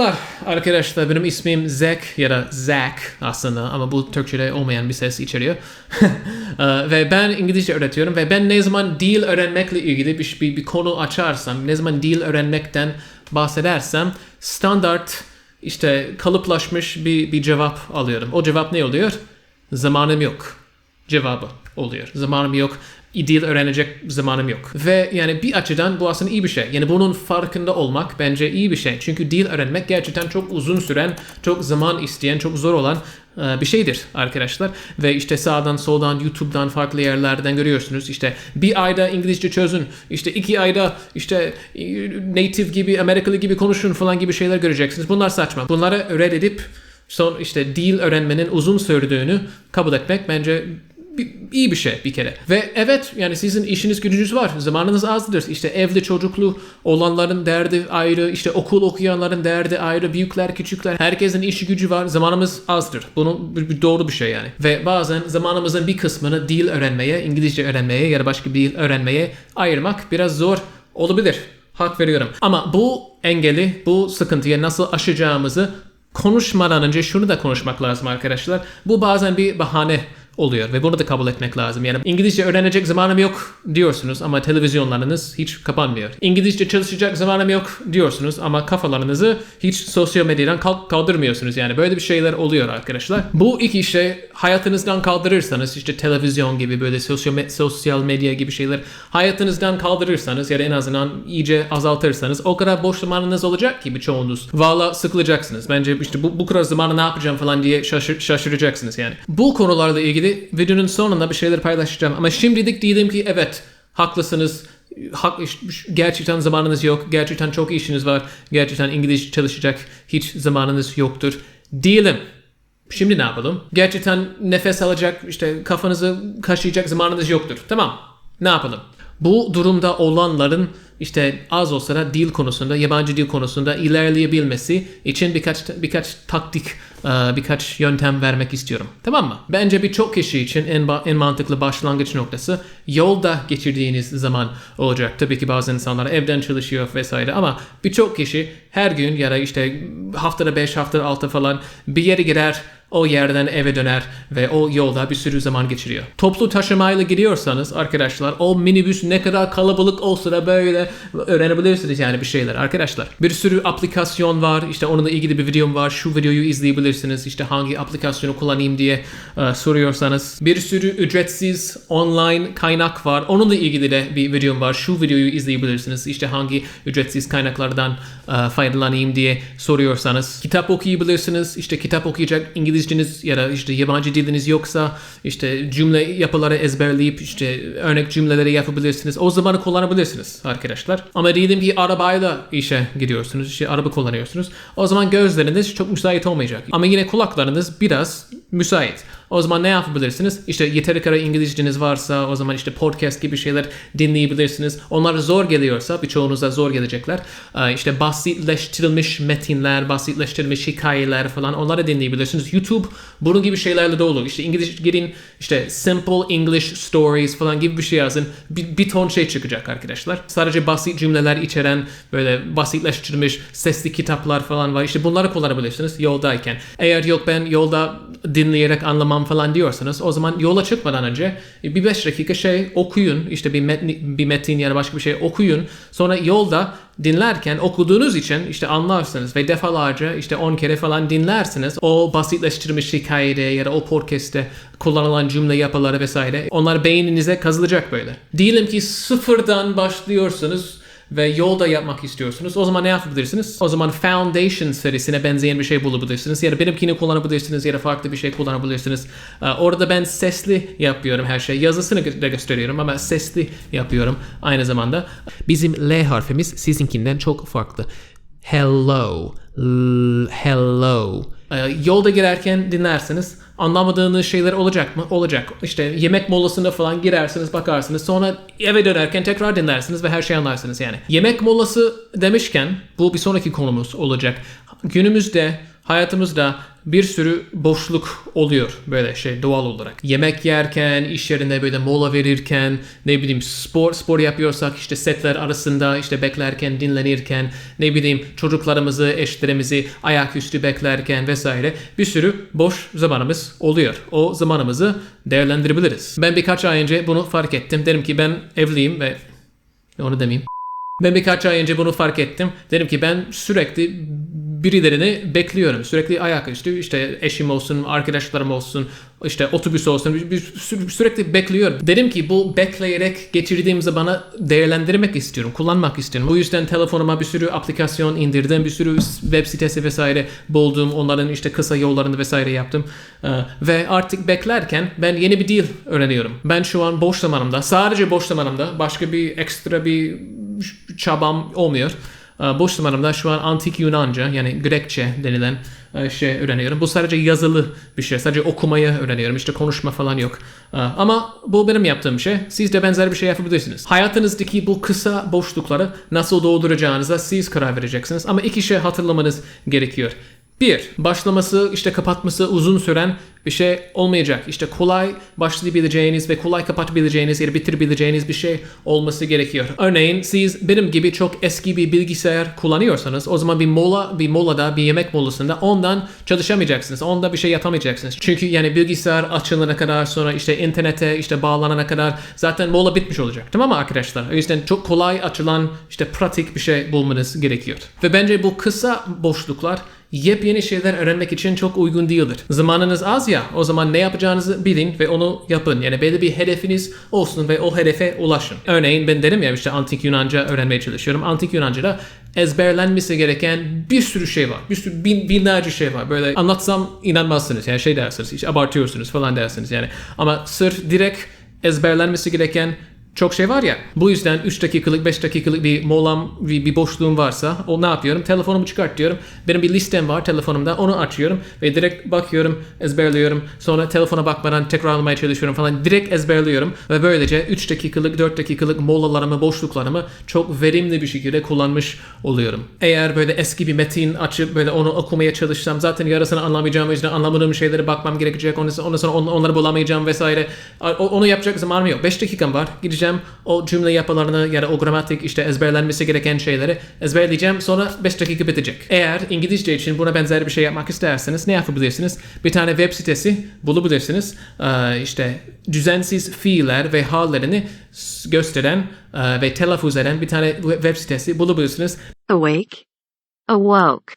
Merhabalar arkadaşlar benim ismim Zek ya da Zach aslında ama bu Türkçe'de olmayan bir ses içeriyor. Ee, ve ben İngilizce öğretiyorum ve ben ne zaman dil öğrenmekle ilgili bir, bir, bir konu açarsam, ne zaman dil öğrenmekten bahsedersem standart işte kalıplaşmış bir, bir cevap alıyorum. O cevap ne oluyor? Zamanım yok cevabı oluyor. Zamanım yok dil öğrenecek zamanım yok. Ve yani bir açıdan bu aslında iyi bir şey. Yani bunun farkında olmak bence iyi bir şey. Çünkü dil öğrenmek gerçekten çok uzun süren, çok zaman isteyen, çok zor olan e, bir şeydir arkadaşlar. Ve işte sağdan soldan YouTube'dan farklı yerlerden görüyorsunuz. İşte bir ayda İngilizce çözün. işte iki ayda işte e, native gibi Amerikalı gibi konuşun falan gibi şeyler göreceksiniz. Bunlar saçma. Bunları reddedip son işte dil öğrenmenin uzun sürdüğünü kabul etmek bence iyi bir şey bir kere. Ve evet yani sizin işiniz gücünüz var. Zamanınız azdır. İşte evli çocuklu olanların derdi ayrı. işte okul okuyanların derdi ayrı. Büyükler küçükler. Herkesin işi gücü var. Zamanımız azdır. Bunun bir, doğru bir şey yani. Ve bazen zamanımızın bir kısmını dil öğrenmeye, İngilizce öğrenmeye ya da başka bir dil öğrenmeye ayırmak biraz zor olabilir. Hak veriyorum. Ama bu engeli, bu sıkıntıyı nasıl aşacağımızı konuşmadan önce şunu da konuşmak lazım arkadaşlar. Bu bazen bir bahane oluyor ve bunu da kabul etmek lazım. Yani İngilizce öğrenecek zamanım yok diyorsunuz ama televizyonlarınız hiç kapanmıyor. İngilizce çalışacak zamanım yok diyorsunuz ama kafalarınızı hiç sosyal medyadan kaldırmıyorsunuz. Yani böyle bir şeyler oluyor arkadaşlar. Bu iki şey hayatınızdan kaldırırsanız işte televizyon gibi böyle sosyal, me- sosyal medya gibi şeyler hayatınızdan kaldırırsanız ya da en azından iyice azaltırsanız o kadar boş zamanınız olacak ki birçoğunuz. Valla sıkılacaksınız. Bence işte bu, bu kadar zamanı ne yapacağım falan diye şaşır, şaşıracaksınız yani. Bu konularla ilgili videonun sonunda bir şeyler paylaşacağım. Ama şimdilik diyelim ki evet haklısınız. Hak, gerçekten zamanınız yok. Gerçekten çok işiniz var. Gerçekten İngilizce çalışacak hiç zamanınız yoktur. Diyelim. Şimdi ne yapalım? Gerçekten nefes alacak, işte kafanızı kaşıyacak zamanınız yoktur. Tamam. Ne yapalım? Bu durumda olanların işte az olsa da dil konusunda, yabancı dil konusunda ilerleyebilmesi için birkaç birkaç taktik, e, birkaç yöntem vermek istiyorum. Tamam mı? Bence birçok kişi için en, en mantıklı başlangıç noktası yolda geçirdiğiniz zaman olacak. Tabii ki bazı insanlar evden çalışıyor vesaire ama birçok kişi her gün ya da işte haftada 5 haftada 6 falan bir yere girer o yerden eve döner ve o yolda bir sürü zaman geçiriyor. Toplu taşımayla gidiyorsanız arkadaşlar o minibüs ne kadar kalabalık olsa da böyle öğrenebilirsiniz yani bir şeyler arkadaşlar. Bir sürü aplikasyon var işte onunla ilgili bir videom var şu videoyu izleyebilirsiniz işte hangi aplikasyonu kullanayım diye uh, soruyorsanız. Bir sürü ücretsiz online kaynak var onunla ilgili de bir videom var şu videoyu izleyebilirsiniz işte hangi ücretsiz kaynaklardan uh, faydalanayım diye soruyorsanız. Kitap okuyabilirsiniz işte kitap okuyacak İngilizce İngilizceniz ya da işte yabancı diliniz yoksa işte cümle yapıları ezberleyip işte örnek cümleleri yapabilirsiniz. O zamanı kullanabilirsiniz arkadaşlar. Ama diyelim ki arabayla işe gidiyorsunuz, işte araba kullanıyorsunuz. O zaman gözleriniz çok müsait olmayacak. Ama yine kulaklarınız biraz müsait. O zaman ne yapabilirsiniz? İşte yeteri kadar İngilizceniz varsa o zaman işte podcast gibi şeyler dinleyebilirsiniz. Onlar zor geliyorsa birçoğunuza zor gelecekler. Ee, işte basitleştirilmiş metinler, basitleştirilmiş hikayeler falan onları dinleyebilirsiniz. YouTube bunun gibi şeylerle dolu. İşte İngilizce girin işte simple English stories falan gibi bir şey yazın. Bir, bir ton şey çıkacak arkadaşlar. Sadece basit cümleler içeren böyle basitleştirilmiş sesli kitaplar falan var. İşte bunları kullanabilirsiniz yoldayken. Eğer yok ben yolda dinleyerek anlamam falan diyorsanız o zaman yola çıkmadan önce bir 5 dakika şey okuyun. işte bir metin, bir metin ya da başka bir şey okuyun. Sonra yolda dinlerken okuduğunuz için işte anlarsınız ve defalarca işte 10 kere falan dinlersiniz. O basitleştirilmiş hikayede ya da o podcast'te kullanılan cümle yapıları vesaire onlar beyninize kazılacak böyle. Diyelim ki sıfırdan başlıyorsunuz ve yolda yapmak istiyorsunuz. O zaman ne yapabilirsiniz? O zaman Foundation serisine benzeyen bir şey bulabilirsiniz. Ya da benimkini kullanabilirsiniz ya da farklı bir şey kullanabilirsiniz. Ee, orada ben sesli yapıyorum her şey. Yazısını da gösteriyorum ama sesli yapıyorum aynı zamanda. Bizim L harfimiz sizinkinden çok farklı. Hello. Hello. Ee, yolda girerken dinlersiniz anlamadığınız şeyler olacak mı? Olacak. İşte yemek molasında falan girersiniz bakarsınız. Sonra eve dönerken tekrar dinlersiniz ve her şeyi anlarsınız yani. Yemek molası demişken bu bir sonraki konumuz olacak. Günümüzde hayatımızda bir sürü boşluk oluyor böyle şey doğal olarak. Yemek yerken, iş yerinde böyle mola verirken, ne bileyim spor spor yapıyorsak işte setler arasında işte beklerken, dinlenirken, ne bileyim çocuklarımızı, eşlerimizi ayaküstü beklerken vesaire bir sürü boş zamanımız oluyor. O zamanımızı değerlendirebiliriz. Ben birkaç ay önce bunu fark ettim. Dedim ki ben evliyim ve onu demeyeyim. Ben birkaç ay önce bunu fark ettim. Dedim ki ben sürekli birilerini bekliyorum. Sürekli ayaküstü işte eşim olsun, arkadaşlarım olsun, işte otobüs olsun sürekli bekliyorum. Dedim ki bu bekleyerek geçirdiğim zamanı değerlendirmek istiyorum, kullanmak istiyorum. Bu yüzden telefonuma bir sürü aplikasyon indirdim, bir sürü web sitesi vesaire buldum. Onların işte kısa yollarını vesaire yaptım. Ee, ve artık beklerken ben yeni bir dil öğreniyorum. Ben şu an boş zamanımda, sadece boş zamanımda başka bir ekstra bir çabam olmuyor. Ee, Boş zamanımda şu an antik Yunanca yani Grekçe denilen e, şey öğreniyorum. Bu sadece yazılı bir şey. Sadece okumayı öğreniyorum. İşte konuşma falan yok. Ee, Ama bu benim yaptığım şey. Siz de benzer bir şey yapabilirsiniz. Hayatınızdaki bu kısa boşlukları nasıl dolduracağınıza siz karar vereceksiniz. Ama iki şey hatırlamanız gerekiyor. Bir, başlaması işte kapatması uzun süren bir şey olmayacak. İşte kolay başlayabileceğiniz ve kolay kapatabileceğiniz ya bitirebileceğiniz bir şey olması gerekiyor. Örneğin siz benim gibi çok eski bir bilgisayar kullanıyorsanız o zaman bir mola bir molada bir yemek molasında ondan çalışamayacaksınız. Onda bir şey yapamayacaksınız. Çünkü yani bilgisayar açılana kadar sonra işte internete işte bağlanana kadar zaten mola bitmiş olacak. Tamam mı arkadaşlar? O yüzden çok kolay açılan işte pratik bir şey bulmanız gerekiyor. Ve bence bu kısa boşluklar yepyeni şeyler öğrenmek için çok uygun değildir. Zamanınız az ya o zaman ne yapacağınızı bilin ve onu yapın. Yani belli bir hedefiniz olsun ve o hedefe ulaşın. Örneğin ben dedim ya işte antik Yunanca öğrenmeye çalışıyorum. Antik Yunanca'da ezberlenmesi gereken bir sürü şey var. Bir sürü bin, binlerce şey var. Böyle anlatsam inanmazsınız. Yani şey dersiniz, işte abartıyorsunuz falan dersiniz yani. Ama sırf direkt ezberlenmesi gereken çok şey var ya. Bu yüzden 3 dakikalık 5 dakikalık bir molam bir, bir boşluğum varsa o ne yapıyorum? Telefonumu çıkartıyorum. Benim bir listem var telefonumda. Onu açıyorum ve direkt bakıyorum, ezberliyorum. Sonra telefona bakmadan tekrarlamaya çalışıyorum falan. Direkt ezberliyorum ve böylece 3 dakikalık 4 dakikalık molalarımı, boşluklarımı çok verimli bir şekilde kullanmış oluyorum. Eğer böyle eski bir metin açıp böyle onu okumaya çalışsam zaten yarısını anlamayacağım. Yüzden anlamadığım şeylere bakmam gerekecek. Ondan sonra, onları bulamayacağım vesaire. Onu yapacak zamanım yok. 5 dakikam var. Gideceğim o cümle yapılarını ya da o gramatik işte ezberlenmesi gereken şeyleri ezberleyeceğim. Sonra 5 dakika bitecek. Eğer İngilizce için buna benzer bir şey yapmak isterseniz ne yapabilirsiniz? Bir tane web sitesi bulabilirsiniz. Ee, işte düzensiz fiiller ve hallerini gösteren e, ve telaffuz eden bir tane web sitesi bulabilirsiniz. awake, awoke,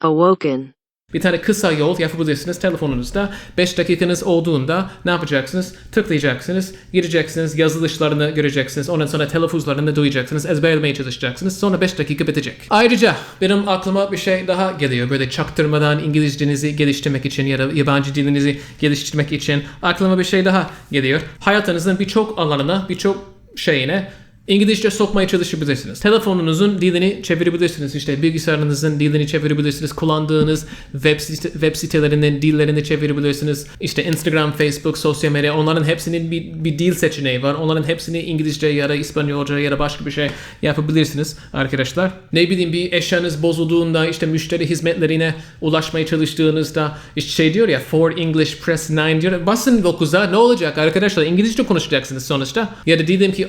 awoken, Bir tane kısa yol yapabilirsiniz telefonunuzda. 5 dakikanız olduğunda ne yapacaksınız? Tıklayacaksınız, gireceksiniz, yazılışlarını göreceksiniz. Ondan sonra telaffuzlarını duyacaksınız, ezberlemeye çalışacaksınız. Sonra 5 dakika bitecek. Ayrıca benim aklıma bir şey daha geliyor. Böyle çaktırmadan İngilizcenizi geliştirmek için ya da yabancı dilinizi geliştirmek için aklıma bir şey daha geliyor. Hayatınızın birçok alanına, birçok şeyine İngilizce sokmaya çalışabilirsiniz. Telefonunuzun dilini çevirebilirsiniz. İşte bilgisayarınızın dilini çevirebilirsiniz. Kullandığınız web, site, web sitelerinin dillerini çevirebilirsiniz. İşte Instagram, Facebook, sosyal medya onların hepsinin bir, bir dil seçeneği var. Onların hepsini İngilizce ya da İspanyolca ya da başka bir şey yapabilirsiniz arkadaşlar. Ne bileyim bir eşyanız bozulduğunda işte müşteri hizmetlerine ulaşmaya çalıştığınızda işte şey diyor ya for English press 9 diyor. Basın 9'a ne olacak arkadaşlar? İngilizce konuşacaksınız sonuçta. Ya da diyelim ki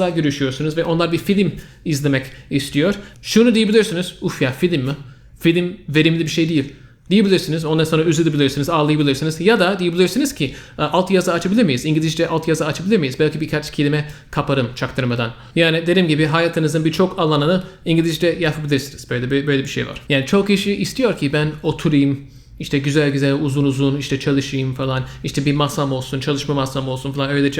arkadaşlarınızla görüşüyorsunuz ve onlar bir film izlemek istiyor. Şunu diyebilirsiniz. Uf ya film mi? Film verimli bir şey değil diyebilirsiniz. Ondan sonra üzülebilirsiniz, ağlayabilirsiniz. Ya da diyebilirsiniz ki "E, altyazı açabilir miyiz? İngilizce altyazı açabilir miyiz? Belki birkaç kelime kaparım çaktırmadan. Yani dediğim gibi hayatınızın birçok alanını İngilizce yapabilirsiniz. Böyle bir, böyle bir şey var. Yani çok kişi istiyor ki ben oturayım, işte güzel güzel uzun uzun işte çalışayım falan. İşte bir masam olsun, çalışma masam olsun falan öyle.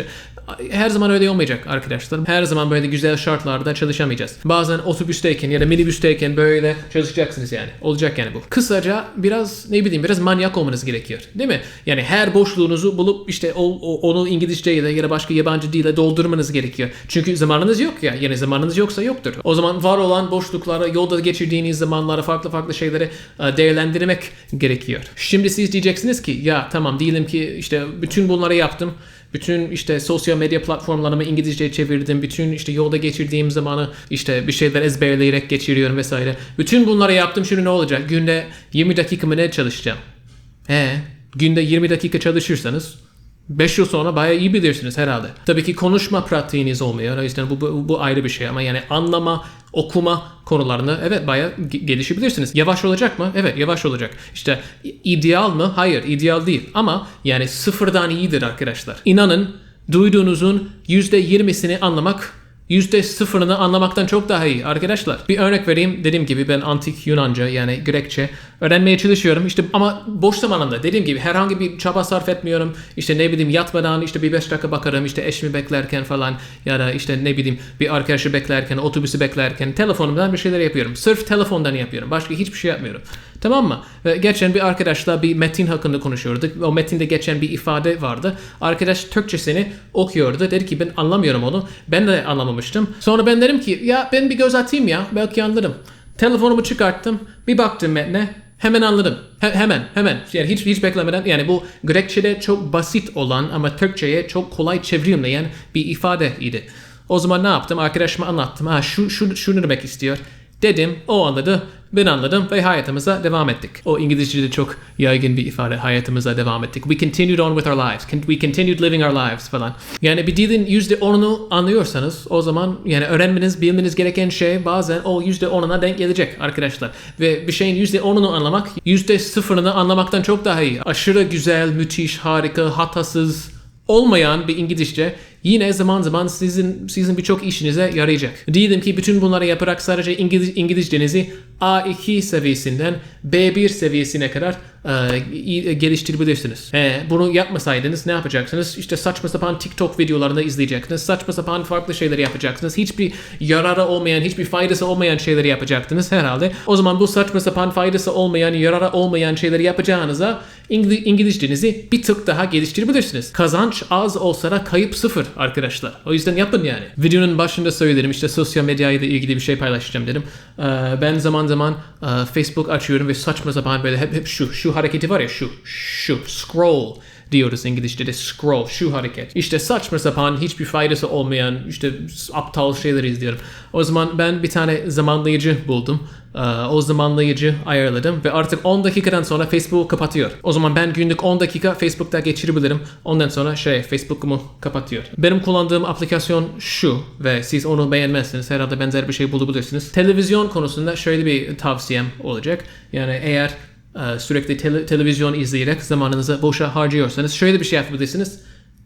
Her zaman öyle olmayacak arkadaşlar. Her zaman böyle güzel şartlarda çalışamayacağız. Bazen otobüsteyken ya da minibüsteyken böyle çalışacaksınız yani. Olacak yani bu. Kısaca biraz ne bileyim biraz manyak olmanız gerekiyor. Değil mi? Yani her boşluğunuzu bulup işte o, o- onu İngilizce ya da ya da başka yabancı dille doldurmanız gerekiyor. Çünkü zamanınız yok ya. Yani zamanınız yoksa yoktur. O zaman var olan boşluklara, yolda geçirdiğiniz zamanlara, farklı farklı şeyleri e, değerlendirmek gerekiyor. Gerekiyor. Şimdi siz diyeceksiniz ki ya tamam diyelim ki işte bütün bunları yaptım. Bütün işte sosyal medya platformlarımı İngilizceye çevirdim. Bütün işte yolda geçirdiğim zamanı işte bir şeyler ezberleyerek geçiriyorum vesaire. Bütün bunları yaptım. Şimdi ne olacak? Günde 20 dakika mı ne çalışacağım? He, günde 20 dakika çalışırsanız 5 yıl sonra bayağı iyi bilirsiniz herhalde. Tabii ki konuşma pratiğiniz olmuyor. O yüzden bu, bu, bu ayrı bir şey ama yani anlama, okuma konularını evet bayağı ge- gelişebilirsiniz. Yavaş olacak mı? Evet yavaş olacak. İşte ideal mı? Hayır ideal değil. Ama yani sıfırdan iyidir arkadaşlar. İnanın duyduğunuzun %20'sini anlamak Yüzde sıfırını anlamaktan çok daha iyi arkadaşlar. Bir örnek vereyim. Dediğim gibi ben antik Yunanca yani Grekçe öğrenmeye çalışıyorum. İşte ama boş zamanında dediğim gibi herhangi bir çaba sarf etmiyorum. İşte ne bileyim yatmadan işte bir 5 dakika bakarım. işte eşimi beklerken falan ya da işte ne bileyim bir arkadaşı beklerken, otobüsü beklerken telefonumdan bir şeyler yapıyorum. Sırf telefondan yapıyorum. Başka hiçbir şey yapmıyorum. Tamam mı? Geçen bir arkadaşla bir metin hakkında konuşuyorduk. O metinde geçen bir ifade vardı. Arkadaş Türkçesini okuyordu. Dedi ki ben anlamıyorum onu. Ben de anlamamıştım. Sonra ben dedim ki ya ben bir göz atayım ya. Belki anlarım. Telefonumu çıkarttım. Bir baktım metne. Hemen anladım. He- hemen, hemen. Yani hiç hiç beklemeden yani bu Grekçe'de çok basit olan ama Türkçe'ye çok kolay çevrilmeyen bir ifadeydi. O zaman ne yaptım? Arkadaşıma anlattım. Ha şu şu şunu demek istiyor. Dedim, o anladı, ben anladım ve hayatımıza devam ettik. O İngilizce'de çok yaygın bir ifade, hayatımıza devam ettik. We continued on with our lives. We continued living our lives falan. Yani bir dilin %10'unu anlıyorsanız o zaman yani öğrenmeniz, bilmeniz gereken şey bazen o %10'una denk gelecek arkadaşlar. Ve bir şeyin %10'unu anlamak %0'ını anlamaktan çok daha iyi. Aşırı güzel, müthiş, harika, hatasız, olmayan bir İngilizce yine zaman zaman sizin sizin birçok işinize yarayacak. Diyelim ki bütün bunları yaparak sadece İngiliz, İngilizcenizi A2 seviyesinden B1 seviyesine kadar e, iyi- geliştirebilirsiniz. E, bunu yapmasaydınız ne yapacaksınız? İşte saçma sapan TikTok videolarını izleyeceksiniz. Saçma sapan farklı şeyleri yapacaksınız. Hiçbir yararı olmayan, hiçbir faydası olmayan şeyleri yapacaktınız herhalde. O zaman bu saçma sapan faydası olmayan, yararı olmayan şeyleri yapacağınıza İngiliz, İngilizcenizi bir tık daha geliştirebilirsiniz. Kazanç az olsa da kayıp sıfır arkadaşlar. O yüzden yapın yani. Videonun başında söyledim işte sosyal medyayla ilgili bir şey paylaşacağım dedim. Ee, ben zaman zaman e, Facebook açıyorum ve saçma sapan böyle hep, hep şu şu hareketi var ya şu şu scroll diyoruz İngilizce'de scroll şu hareket. İşte saçma sapan hiçbir faydası olmayan işte aptal şeyler izliyorum. O zaman ben bir tane zamanlayıcı buldum. Ee, o zamanlayıcı ayarladım ve artık 10 dakikadan sonra Facebook'u kapatıyor. O zaman ben günlük 10 dakika Facebook'ta geçirebilirim. Ondan sonra şey Facebook'umu kapatıyor. Benim kullandığım aplikasyon şu ve siz onu beğenmezsiniz. Herhalde benzer bir şey bulabilirsiniz. Televizyon konusunda şöyle bir tavsiyem olacak. Yani eğer sürekli tele- televizyon izleyerek zamanınızı boşa harcıyorsanız şöyle bir şey yapabilirsiniz.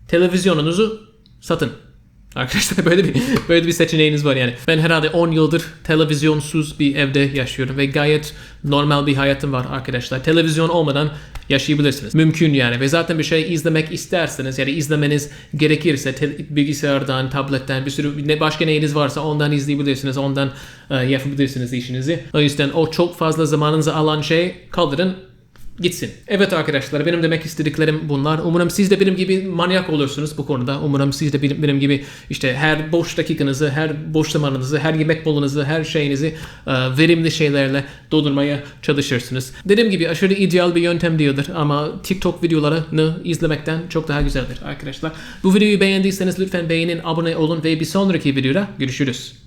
Televizyonunuzu satın. Arkadaşlar böyle bir böyle bir seçeneğiniz var yani. Ben herhalde 10 yıldır televizyonsuz bir evde yaşıyorum ve gayet normal bir hayatım var arkadaşlar. Televizyon olmadan yaşayabilirsiniz. Mümkün yani ve zaten bir şey izlemek isterseniz yani izlemeniz gerekirse bilgisayardan, tabletten bir sürü ne başka neyiniz varsa ondan izleyebilirsiniz. Ondan e, yapabilirsiniz işinizi. O yüzden o çok fazla zamanınızı alan şey kaldırın gitsin. Evet arkadaşlar benim demek istediklerim bunlar. Umarım siz de benim gibi manyak olursunuz bu konuda. Umarım siz de benim, gibi işte her boş dakikanızı, her boş zamanınızı, her yemek molunuzu, her şeyinizi e, verimli şeylerle doldurmaya çalışırsınız. Dediğim gibi aşırı ideal bir yöntem değildir ama TikTok videolarını izlemekten çok daha güzeldir arkadaşlar. Bu videoyu beğendiyseniz lütfen beğenin, abone olun ve bir sonraki videoda görüşürüz.